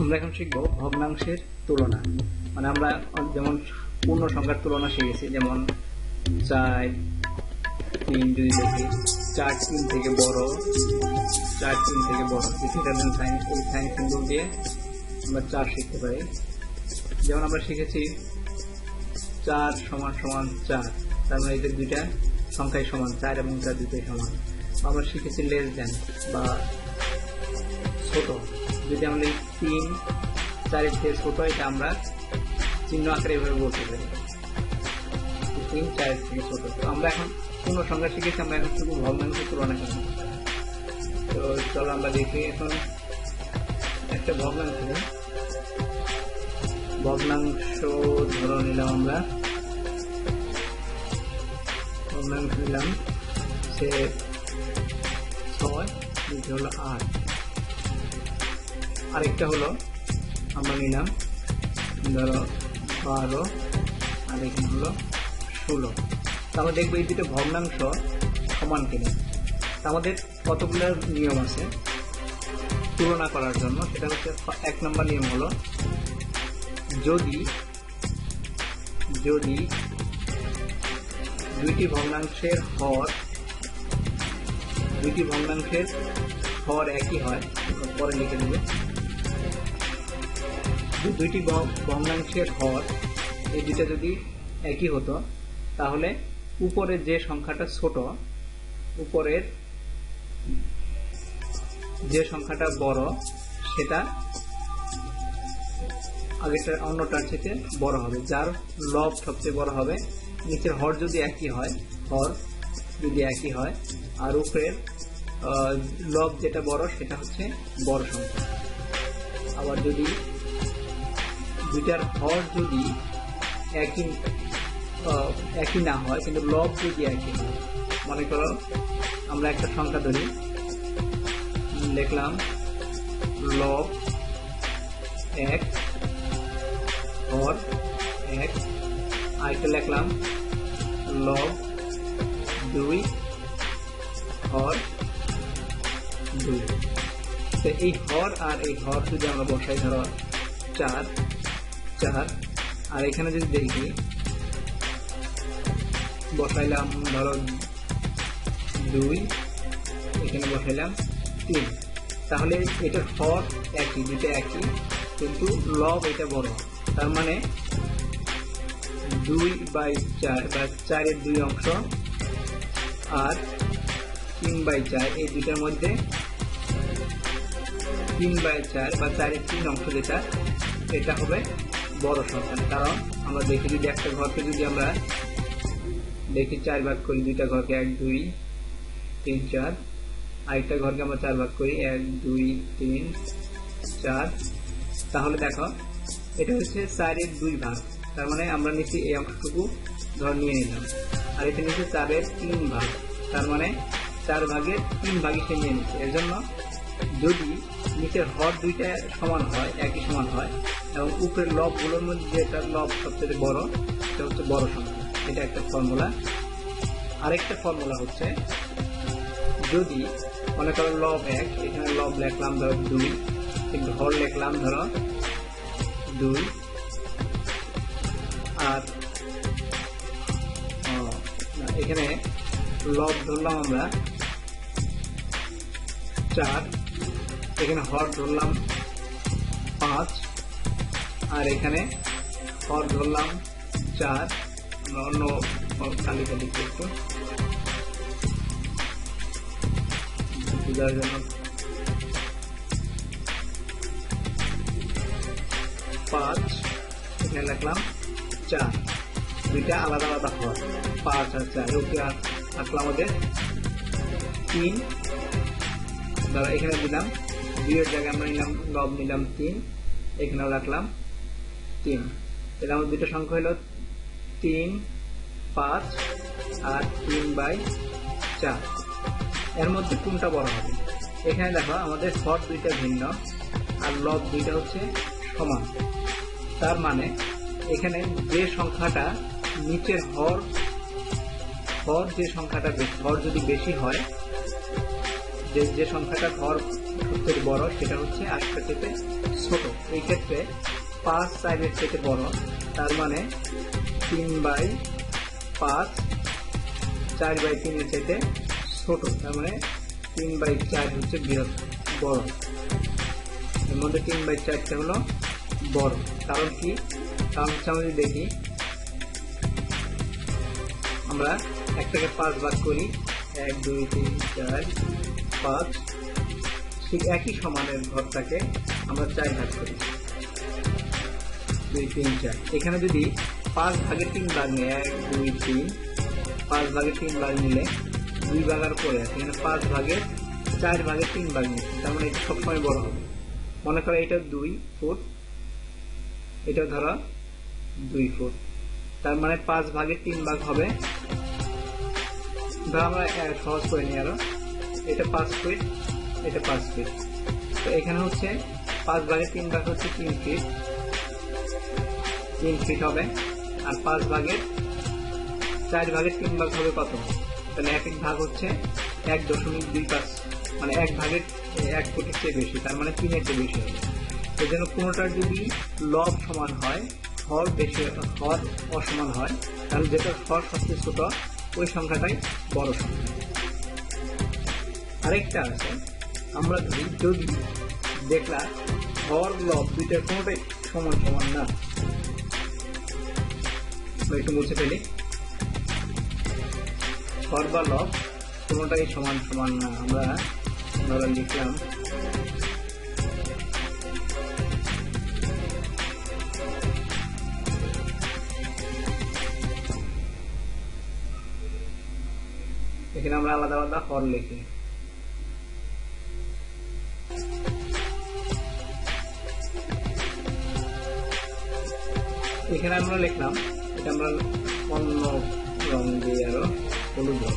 আমরা এখন শিখব ভগ্নাংশের তুলনা। মানে আমরা যেমন পূর্ণ সংখ্যার তুলনা শিখেছি, যেমন চার, তিন, দুই থেকে চার, তিন থেকে বড়, চার, তিন থেকে বড়। ডিফিকাল্ট সাইন এই সাইন সিম্বল দিয়ে আমরা চার শিখতে পারি। যেমন আমরা শিখেছি চার সমান সমান চার, তার মানে এদের দুইটা সংখ্যাই সমান, চার এবং চার দুটোই সমান। আমরা শিখেছি লেস দেন বা ছোট। যদি আমাদের তিন চারের থেকে ছোট এটা আমরা চিহ্ন আকারে এভাবে বলতে পারি। তিন চারের থেকে ছোট। তো আমরা এখন পূর্ণ সংখ্যা শিখেছি, আমরা এখন শুধু ভগ্নাংশ তুলনা করব। তো চলো আমরা দেখি এখন একটা ভগ্নাংশ ভগ্নাংশ ধরে নিলাম আমরা। ভগ্নাংশ নিলাম, সে ছয় হলো আট। আরেকটা হলো আমরা নিলাম। ধরো বারো, আর এখানে হলো ষোলো। তো আমরা দেখব এই দুটো ভগ্নাংশ সমান কিনা। তা আমাদের কতগুলো নিয়ম আছে তুলনা করার জন্য? সেটা হচ্ছে এক নম্বর নিয়ম হলো যদি যদি দুইটি ভগ্নাংশের হর, দুইটি ভগ্নাংশের হর একই হয়, পরে লিখে দেবে দুইটি ভগ্নাংশের হর, এই দুইটা যদি একই হতো, তাহলে উপরের যে সংখ্যাটা ছোট, উপরের যে সংখ্যাটা বড়, সেটা আগেরটা অন্যটার থেকে বড় হবে। যার লব সবচেয়ে বড় হবে, নিচের হর যদি একই হয়, হর যদি একই হয়, আর উপরের লব যেটা বড়, সেটা হচ্ছে বড় সংখ্যা। আবার যদি দুইটার হর যদি একই একই না হয়, কিন্তু লব যদি একই মনে করো আমরা একটা সংখ্যা ধরি লিখলাম লব এক, হর এক, আরেকটা লিখলাম লব দুই, হর দুই। এই হর আর এই হর যদি আমরা বসাই, ধরো চার চার আর এখানে যদি দেখি, বসাইলাম ধরো দুই, এখানে বসাইলাম তিন। তাহলে এটা হর একই দুটো একই, কিন্তু লব এটা বড়। তার মানে দুই বাই চার, বা চারের দুই অংশ, আর তিন বাই চার, এই দুইটার মধ্যে তিন বাই চার, বা চারের তিন অংশ যেটা, এটা হবে বড় সংখ্যা কারণ আমরা দেখি যদি একটা ঘরকে যদি আমরা দেখি চার ভাগ করি, দুইটা ঘরকে এক, দুই, তিন, চার, আরেকটা ঘরকে আমরা চার ভাগ করি, এক, দুই, তিন, চার, তাহলে দেখো, এটা হচ্ছে চারের দুই ভাগ, তার মানে আমরা নিচে এই অংশটুকু ধর নিয়ে নিলাম, আর এটা নিচে চারের তিন ভাগ, তার মানে চার ভাগের তিন ভাগে সে নিয়ে নিচ্ছে, এর জন্য যদি নিচের হর দুইটা সমান হয়, একই সমান হয় এবং উপরের লবগুলোর মধ্যে যেটা লব সবচেয়ে বড়, সেটা হচ্ছে বড় সংখ্যা। এটা একটা ফর্মুলা আরেকটা ফর্মুলা হচ্ছে, যদি মনে করো লব এক, এখানে লব লেখলাম ধরো দুই, কিন্তু হর লিখলাম ধরো দুই, আর এখানে লব ধরলাম আমরা চার, এখানে হর ধরলাম পাঁচ আর এখানে হর ধরলাম চার। আমরা অন্য তালিকা লিখতে একটু জন্য পাঁচ, এখানে লিখলাম চার। দুইটা আলাদা আলাদা হর পাঁচ আর চার। ওকে আসলো আমাদের? তিন। এখানে দিলাম। দুইয়ের জায়গায় আমরা নিলাম, লব নিলাম তিন। এখানেও রাখলাম তিন। তাহলে আমার দুটো সংখ্যা হলো তিন, পাঁচ আর তিন বাই চার। এর মধ্যে কোনটা বড় হবে? এখানে দেখো আমাদের হর দুইটা ভিন্ন আর লব দুইটা হচ্ছে সমান। তার মানে এখানে যে সংখ্যাটা নিচের হর হর যে সংখ্যাটা হর যদি বেশি হয়, যে যে সংখ্যাটা হর থেকে বড় সেটা হচ্ছে আরেকটা থেকে ছোট। এই ক্ষেত্রে পাঁচ চারের থেকে বড়। তার মানে তিন বাই পাঁচ, চার বাই তিনের চাইতে ছোট। তার মানে তিন বাই চার হচ্ছে বৃহৎ, বড়। এর মধ্যে তিন বাই চারটা হলো বড়। কারণ কি? কারণ হচ্ছে আমরা যদি দেখি, আমরা একটাকে পাঁচ ভাগ করি, এক, দুই, তিন, চার, পাঁচ, ঠিক একই সমানের ঘরটাকে আমরা চার ভাগ করি। দুই, তিন, চার। এখানে যদি পাঁচ ভাগের তিন ভাগ নিয়ে, এক, দুই, তিন, পাঁচ ভাগের তিন ভাগ নিলে দুই ভাগার পরে আছে। এখানে পাঁচ ভাগের চার ভাগের তিন ভাগ নিচ্ছে। তার মানে এটা সবসময় বড় হবে। মনে করো এটা দুই ফুট। এটা ধরো দুই ফুট। তার মানে পাঁচ ভাগের তিন ভাগ হবে। ধরো আমরা সহজ করে নিই আরও। এটা পাঁচ ফিট, এটা পাঁচ ফিট। তো এখানে হচ্ছে পাঁচ ভাগের তিন ভাগ হচ্ছে তিন ফিট। তিন ফিট হবে, আর পাঁচ ভাগের চার ভাগের তিন ভাগ হবে কত তাহলে এক এক ভাগ হচ্ছে এক দশমিক দুই পাঁচ মানে এক ভাগের এক ফুটের চেয়ে বেশি, তার মানে তিনের চেয়ে বেশি হবে। এই কোনোটার যদি লব সমান হয়, হর বেশি হর অসমান হয়, তাহলে যেটা হর সবচেয়ে ছোট, ওই সংখ্যাটাই বড় সংখ্যা। আরেকটা আছে, আমরা যদি দেখলা হর লব দুইটার কোনোটাই সমান সমান না আমরা একটু মুছে ফেলি হর বা লব কোনোটাই সমান সমান না। আমরা ধরো লিখলাম। এখানে আমরা আলাদা আলাদা হর লিখি। এখানে আমরা লিখলাম এটা অন্য রং দিয়ে আরও হলুদ রং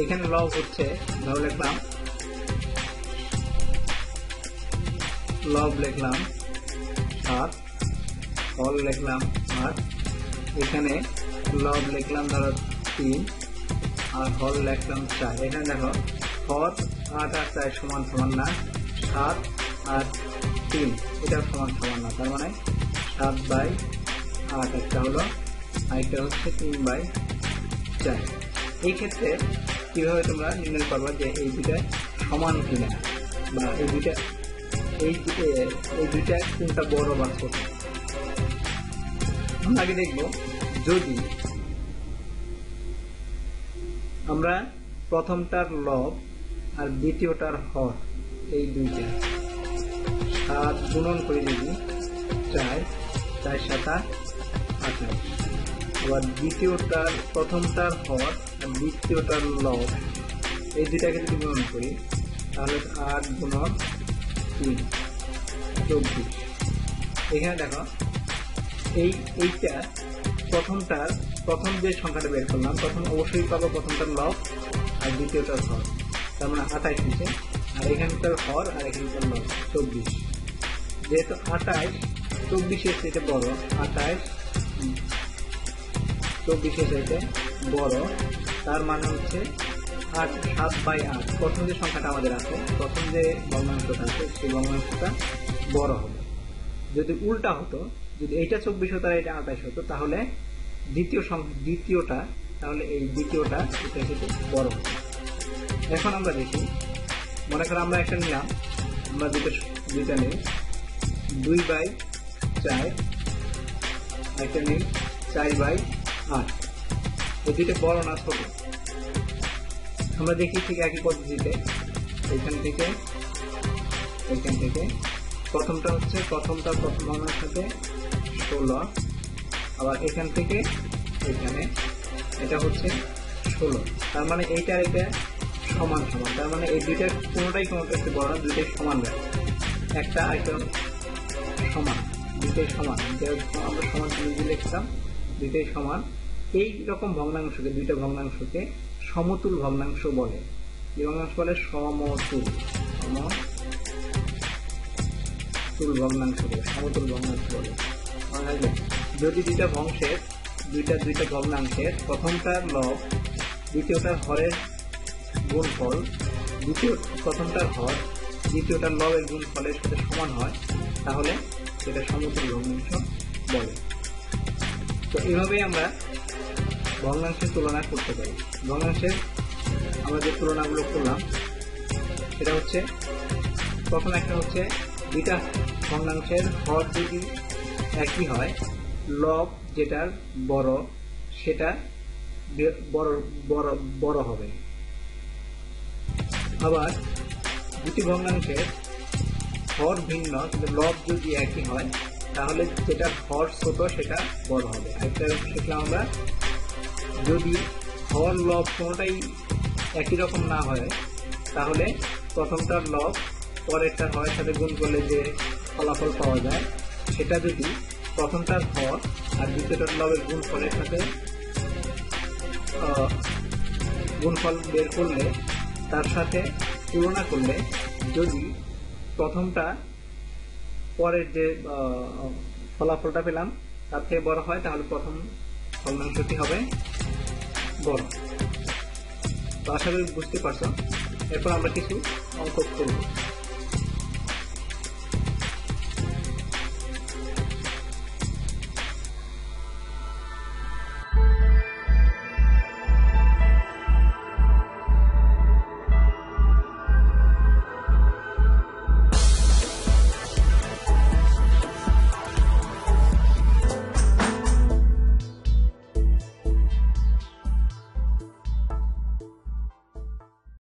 এখানে লব হচ্ছে ধরো লিখলাম। লব লিখলাম সাত, হল লিখলাম আট। এখানে লব লিখলাম ধরো তিন, আর হল লিখলাম চার। এখানে দেখো হর আট আর চার সমান সমান না, সাত আর তিন। এটা সমান সমান না, তার মানে সাত বাই আট একটা হলো আরেকটা হচ্ছে তিন বাই চার। এই ক্ষেত্রে কীভাবে তোমরা নির্ণয় করবা যে এই দুটা সমান কিনা? বা এই দুইটা, এই দুটো- এই দুইটা কোনটা বড় বা ছোট? আমরা আগে দেখব, যদি আমরা প্রথমটার লব আর দ্বিতীয়টার হর, এই দুইটা সাত গুণন করে যদি চার চার সাতা আঠাশ আবার দ্বিতীয়টার প্রথমটার হর আর দ্বিতীয়টার লব এই দুইটাকে যদি গুণন করি, তাহলে আট গুণন তিন, চব্বিশ। এখানে দেখো, এই, এইটা প্রথমটার, প্রথম যে সংখ্যাটা বের করলাম তখন অবশ্যই পাবো প্রথমটার লব আর দ্বিতীয়টার হর। তার মানে আঠাইশ নিচে আর এখানকার হর আর এখানকার লব চব্বিশ। যেহেতু আঠাইশ, চব্বিশের থেকে বড়, আঠাইশ চব্বিশের চাইতে বড়। তার মানে হচ্ছে আট, সাত বাই আট। প্রথম যে সংখ্যাটা আমাদের আছে, প্রথম যে ভগ্নাংশটা আছে, সেই ভগ্নাংশটা বড় হবে। যদি উল্টা হতো, যদি এইটা চব্বিশ হতো আর এটা আঠাশ হতো, তাহলে দ্বিতীয় দ্বিতীয়টা, তাহলে এই দ্বিতীয়টা এটা কিন্তু বড় হতো এখন আমরা দেখি, মনে করো আমরা একটা নিলাম, আমরা দুটো দুইটা নিই। দুই বাই চার, একটা নিই, চার বাই আট দুইটা বড় না ছোট। আমরা দেখি ঠিক একই পদ্ধতিতে এখান থেকে এখান থেকে। প্রথমটা হচ্ছে প্রথমটা প্রথম গণনার সাথে ষোলো। আবার এখান থেকে এখানে, এটা হচ্ছে ষোলো। তার মানে এইটা এটা সমান সমান। তার মানে এই দুইটার কোনোটাই কোনোটা একটু বড় না দুইটাই সমান ব্যাপার একটা আরেকটা সমান, দুইটাই সমান। আমরা সমান চিহ্ন লিখতাম, দুইটাই সমান। এই রকম ভগ্নাংশকে, দুইটা ভগ্নাংশকে সমতুল ভগ্নাংশ বলে। কি ভগ্নাংশ বলে সমতুল। সমতুল ভগ্নাংশ বলে, সমতুল ভগ্নাংশ বলে। যদি দুইটা ভংশের দুইটা দুইটা ভগ্নাংশের প্রথমটার লব, দ্বিতীয়টার হরের গুণফল, দ্বিতীয়, প্রথমটার হর দ্বিতীয়টা লবের গুণ ফলের সাথে সমান হয়, তাহলে সেটা সমতুল ভগ্নাংশ বলে। তো এভাবেই আমরা ভগ্নাংশের তুলনা করতে পারি। ভগ্নাংশের আমরা যে তুলনাগুলো করলাম, সেটা হচ্ছে, প্রথম একটা হচ্ছে দুইটা ভগ্নাংশের হর যদি একই হয়, লব যেটার বড়, সেটা বড় বড় বড় হবে। আবার দুটি ভগ্নাংশের হর ভিন্ন, কিন্তু লব যদি একই হয়, তাহলে যেটা হর ছোট, সেটা বড় হবে। একটা শিখলাম আমরা যদি হর লব কোনোটাই একই রকম না হয়, তাহলে প্রথমটার লব পরেরটার হরের সাথে গুণ করলে যে ফলাফল পাওয়া যায়। সেটা যদি প্রথমটার হর আর দ্বিতীয়টার লবের গুণ ফলের সাথে গুণফল বের করলে, তার সাথে তুলনা করলে যদি প্রথমটা পরের যে ফলাফলটা পেলাম, তার থেকে বড় হয়, তাহলে প্রথম ফলনাংশটি হবে। বল তো আশা করি বুঝতে পারছ। এরপর আমরা কিছু অঙ্ক করব।